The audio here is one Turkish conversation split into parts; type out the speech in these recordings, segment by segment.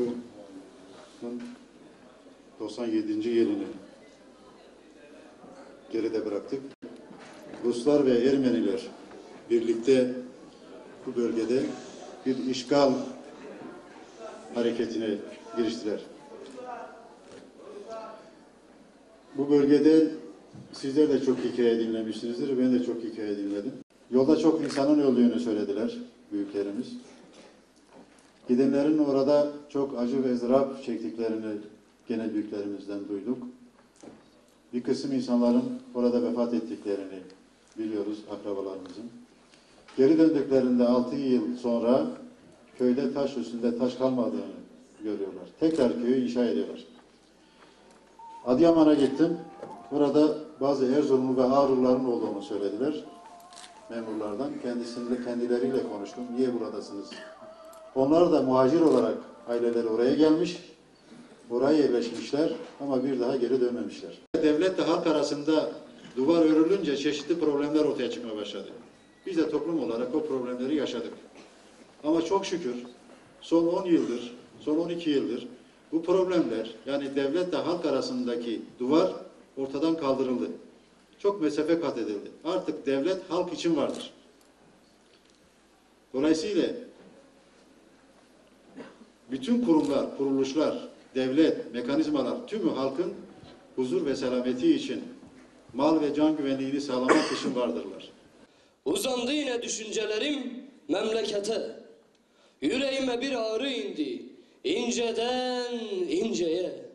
oluşunun 97. yılını geride bıraktık. Ruslar ve Ermeniler birlikte bu bölgede bir işgal hareketine giriştiler. Bu bölgede sizler de çok hikaye dinlemişsinizdir. Ben de çok hikaye dinledim. Yolda çok insanın öldüğünü söylediler büyüklerimiz. Gidenlerin orada çok acı ve ızdırap çektiklerini gene büyüklerimizden duyduk. Bir kısım insanların orada vefat ettiklerini biliyoruz akrabalarımızın. Geri döndüklerinde 6 yıl sonra köyde taş üstünde taş kalmadığını görüyorlar. Tekrar köyü inşa ediyorlar. Adıyaman'a gittim. Burada bazı Erzurumlu ve Ağrıların olduğunu söylediler. Memurlardan. Kendisiyle, kendileriyle konuştum. Niye buradasınız? Onlar da muhacir olarak aileleri oraya gelmiş. Oraya yerleşmişler ama bir daha geri dönmemişler. Devletle halk arasında duvar örülünce çeşitli problemler ortaya çıkmaya başladı. Biz de toplum olarak o problemleri yaşadık. Ama çok şükür son 10 yıldır, son 12 yıldır bu problemler yani devletle halk arasındaki duvar ortadan kaldırıldı. Çok mesafe kat edildi. Artık devlet halk için vardır. Dolayısıyla bütün kurumlar, kuruluşlar, devlet, mekanizmalar tümü halkın huzur ve selameti için mal ve can güvenliğini sağlamak için vardırlar. Uzandı yine düşüncelerim memlekete. Yüreğime bir ağrı indi. inceden inceye.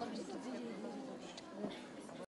这是几斤